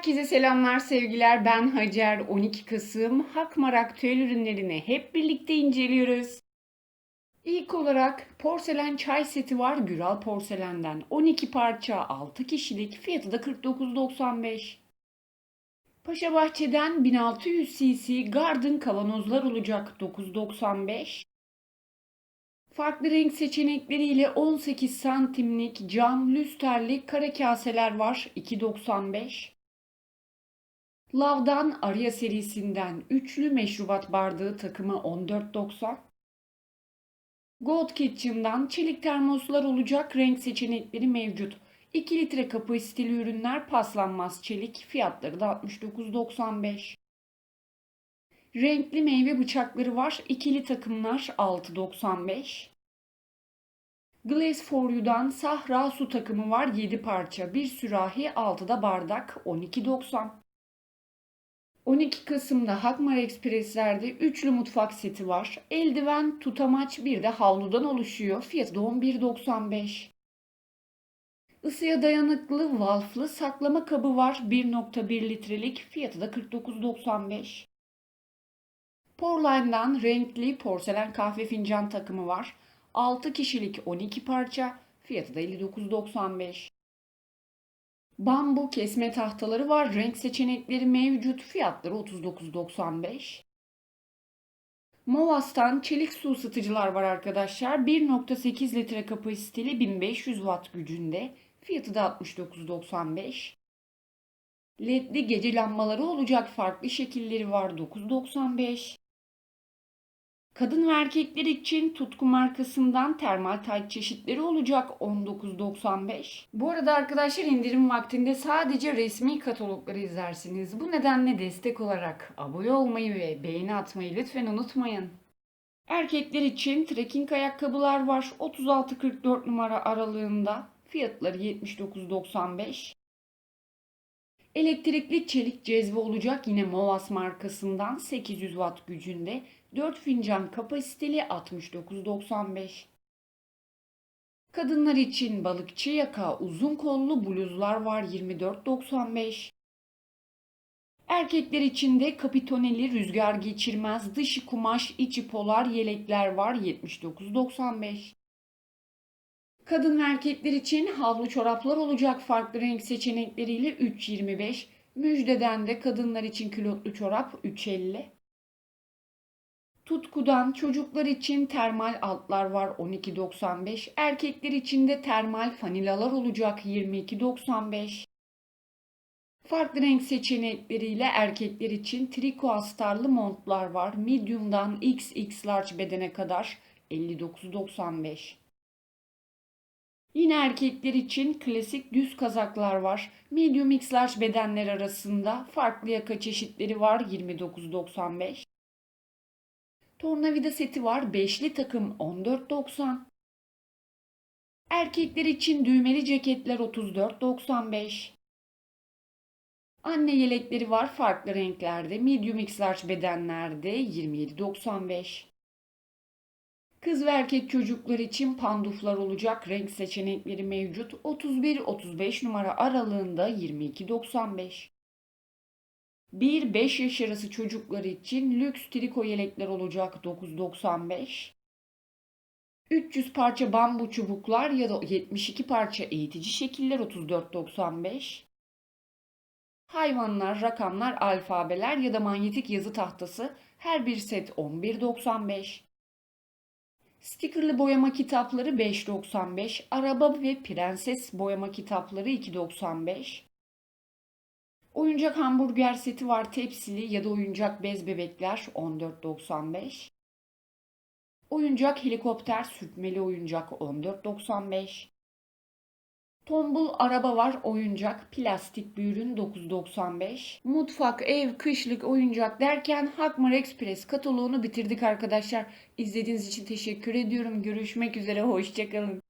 Herkese selamlar, sevgiler. Ben Hacer. 12 Kasım Hakmar aktüel ürünlerini hep birlikte inceliyoruz. İlk olarak porselen çay seti var Güral Porselen'den. 12 parça 6 kişilik fiyatı da 49.95. Paşa Bahçe'den 1600 cc Garden kavanozlar olacak 9.95. Farklı renk seçenekleriyle 18 santimlik cam lüsterli kare kaseler var 2.95. Lav'dan Arya serisinden üçlü meşrubat bardağı takımı 14.90. Gold Kitchen'dan çelik termoslar olacak renk seçenekleri mevcut. 2 litre kapasiteli ürünler paslanmaz çelik fiyatları da 69.95. Renkli meyve bıçakları var. İkili takımlar 6.95. Glaze for You'dan Sahra su takımı var 7 parça. Bir sürahi 6'da bardak 12.90. 12 Kasım'da Hakmar Ekspresler'de üçlü mutfak seti var. Eldiven, tutamaç bir de havludan oluşuyor. Fiyatı da 11.95. Isıya dayanıklı valflı saklama kabı var. 1.1 litrelik fiyatı da 49.95. Porline'dan renkli porselen kahve fincan takımı var. 6 kişilik 12 parça. Fiyatı da 59.95. Bambu kesme tahtaları var. Renk seçenekleri mevcut. Fiyatları 39.95. Movas'tan çelik su ısıtıcılar var arkadaşlar. 1.8 litre kapasiteli 1500 watt gücünde. Fiyatı da 69.95. LED'li gece lambaları olacak farklı şekilleri var 9.95. Kadın ve erkekler için tutku markasından termal tayt çeşitleri olacak 19.95. Bu arada arkadaşlar indirim vaktinde sadece resmi katalogları izlersiniz. Bu nedenle destek olarak abone olmayı ve beğeni atmayı lütfen unutmayın. Erkekler için trekking ayakkabılar var 36-44 numara aralığında. Fiyatları 79.95. Elektrikli çelik cezve olacak yine Movas markasından 800 watt gücünde 4 fincan kapasiteli 69.95. Kadınlar için balıkçı yaka uzun kollu bluzlar var 24.95. Erkekler için de kapitoneli rüzgar geçirmez dışı kumaş içi polar yelekler var 79.95. Kadın ve erkekler için havlu çoraplar olacak farklı renk seçenekleriyle 3.25. Müjdeden de kadınlar için külotlu çorap 3.50. Tutkudan çocuklar için termal altlar var 12.95. Erkekler için de termal fanilalar olacak 22.95. Farklı renk seçenekleriyle erkekler için triko astarlı montlar var. Medium'dan XX large bedene kadar 59.95. Yine erkekler için klasik düz kazaklar var. Medium X large bedenler arasında farklı yaka çeşitleri var 29.95. Tornavida seti var. Beşli takım 14.90. Erkekler için düğmeli ceketler 34.95. Anne yelekleri var farklı renklerde. Medium X large bedenlerde 27.95. Kız ve erkek çocuklar için panduflar olacak renk seçenekleri mevcut. 31-35 numara aralığında 22.95. 1-5 yaş arası çocuklar için lüks triko yelekler olacak 9.95. 300 parça bambu çubuklar ya da 72 parça eğitici şekiller 34.95. Hayvanlar, rakamlar, alfabeler ya da manyetik yazı tahtası her bir set 11.95. Stickerlı boyama kitapları 5.95, araba ve prenses boyama kitapları 2.95. Oyuncak hamburger seti var tepsili ya da oyuncak bez bebekler 14.95. Oyuncak helikopter sürtmeli oyuncak 14.95. Tombul araba var oyuncak plastik bir ürün 9.95. Mutfak, ev, kışlık oyuncak derken Hakmar Express kataloğunu bitirdik arkadaşlar. İzlediğiniz için teşekkür ediyorum. Görüşmek üzere hoşçakalın.